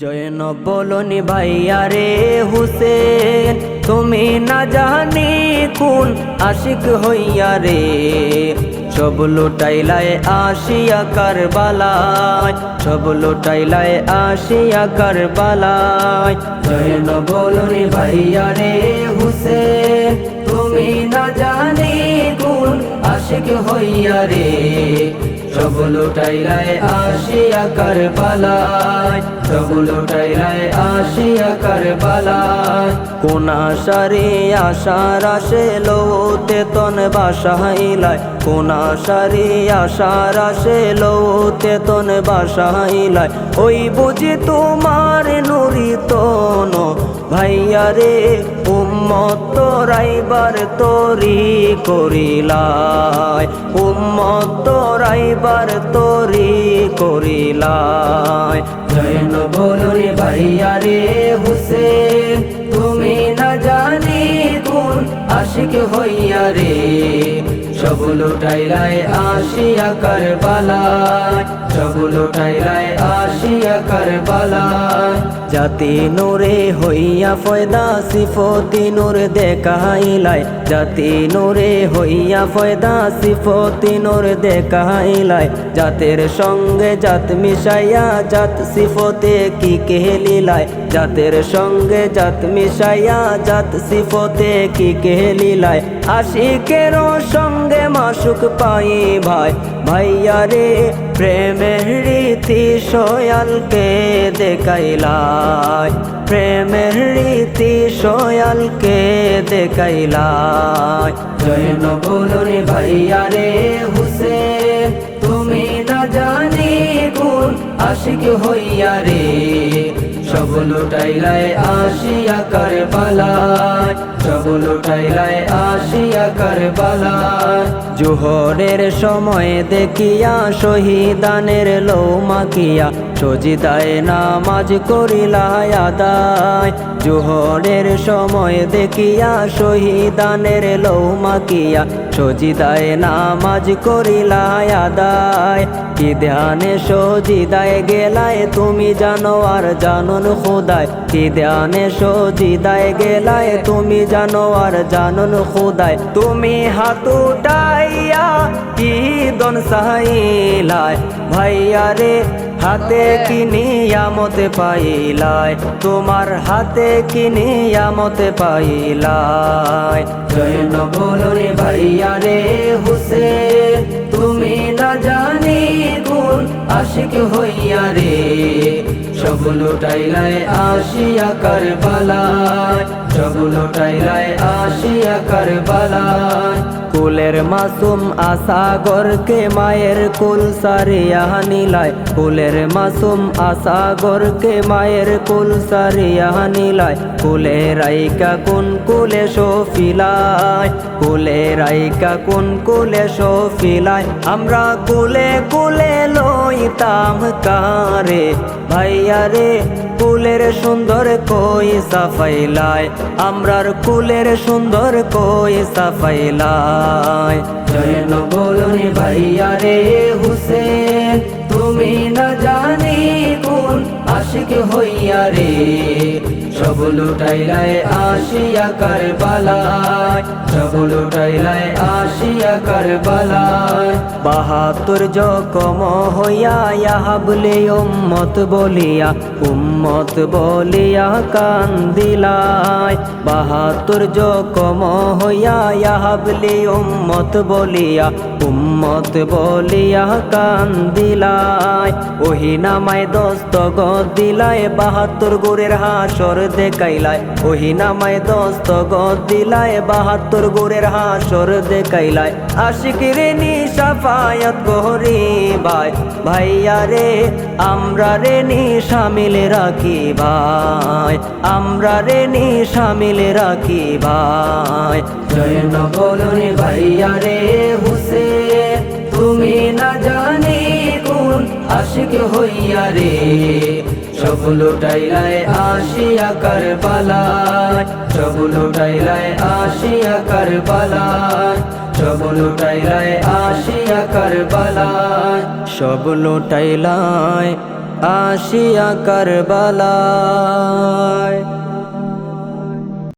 Join বলনি ভাইয়া রে হুসেন, তুমি না জানি কোন আশিক হইয়া রে। সব লুটাইলায় আসিয়া কারবালায়, সব লুটাইলায় আসিয়া কারবালায়। জয়ন বলনি ভাইয়া রে হুসেন, তুমি না জানি কোন আশিক হইয়া রে। সব লুটাইলায় আসিয়া কারবালায় সব লুটাইলায় আসিয়া কারবালায়। কোন আশারে আশার আসে লৌতে তন বাসাইলায়, কোন আশারে আশার আসে লৌতে তন বাসাইলায়। ওই বুঝি তোমার নুরি ভাইয়া রে, উম্মত রাইবার তরি করিলায়। উম্মত রাইবার তরি করিলায়। জয়ন বলরে ভাইয়া রে হুসেন, তুমি না জানি কোন আশিক হইয়া রে। সব লুটাইলায় আসিয়া কারবালায়। জাতি নূরে হইয়া ফয়দা, সিফতি নূর দেখাইলাই। জাতি নোরে হইয়া ফয়দা, সিফতি নোর দেখাইলাই। জাতের সঙ্গে জাত মিশাইয়া, জাত সিফতে কি কেহলিলাই জাতের সঙ্গে জাত মিশাইয়া, জাত সিফতে কি কেহলিলাই আশিকের সঙ্গে মাসুক পাই ভাই ভাইয়া রে, প্রেমের রীতি সয়ালকে দেখাইলাই। প্রেমের রীতি সয়ালকে দেখাইলাই। জয়ন বলরে ভাইয়া রে হুসেন, তুমি না জানি কোন আশিক হইয়া রে। সব লুটাইলায় আসিয়া কারবালায় সব লুটাইলায় আসিয়া কারবালায় জোহরের সময় দেখিয়া শহীদানের লৌমাকিয়া সজিদায় নামাজ করিলায় আদায়। জোহরের সময় দেখিয়া শহীদানের লৌমাকিয়া সজিদায় নামাজ করিলায় আদায়। কি ধ্যানে সজিদায় গেলায় তুমি জানো আর জানুন খোদায়, কি ধ্যানে সজিদায় গেলায়, তুমি জানো আর জানুন খোদায়, তুমি হাত উঠাইয়া কি দন সাইলায় ভাইয়া রে হাতে কি নিয়ামতে পাইলায়, তোমার হাতে কি নিয়ামতে পাইলায়। জয়ন বলরে ভাইয়া রে হুসেন, তুমি না জানি কোন আশিক হইয়া রে সব লুটাইলায় আসিয়া কারবালায় সব লুটাইলায় আসিয়া কারবালায়। কুলের মাসুম আসাগরকে মায়ের কুল সারিয়া নিলায়। কুলের মাসুম আসাগরকে মায়ের কুল সারিয়া নিলায়। কুলে রাইকা কোন কুলে শোফিলায় কুলে রাইকা কোন কুলে শোফিলায় আমরা কুলে কুলে লইতাম কারে। ভাইয়া রে, কুলের সুন্দর কই সাফাইলায়? আমরার কুলের সুন্দর কই সাফাইলায়? জয়ন বলনি ভাইয়া রে হুসেন। না জানি কোন আশিক হইয়া রে। সব লুটাইলায় আসিয়া কারবালায়, সব লুটাইলায় আসিয়া কারবালায়। বাহাত্তর জকম হইয়া ইয়াহাবলে উম্মত বলিয়া উম্মত বলিয়া কান্দিলায়। বাহাত্তর জকম হইয়া ইয়াহাবলে উম্মত বলিয়া, উম্মত বলিয়া কান্দিলায়। ওহি নামায় দস্তগত দিলায়, বাহাত্তর গোরের হাসর দেখাইলায়। ওহি নামায় দস্তগত দিলায়, বাহাত্তর গোরের হাসর দেখাইলায়। আশিক রে নি সাফায়াত করি ভাই ভাইয়া রে, আমরা রে নি শামিল রাখি ভাই আমরা রে নি শামিল রাখি ভাই জয়ন বলনি ভাইয়া রে আশিক হইয়া রে। সব লুটাইলায় আসিয়া কারবালায়। সব লুটাইলায় আসিয়া কারবালায়। সব লুটাইলায় আসিয়া কারবালায়। সব লুটাইলায় আসিয়া কারবালা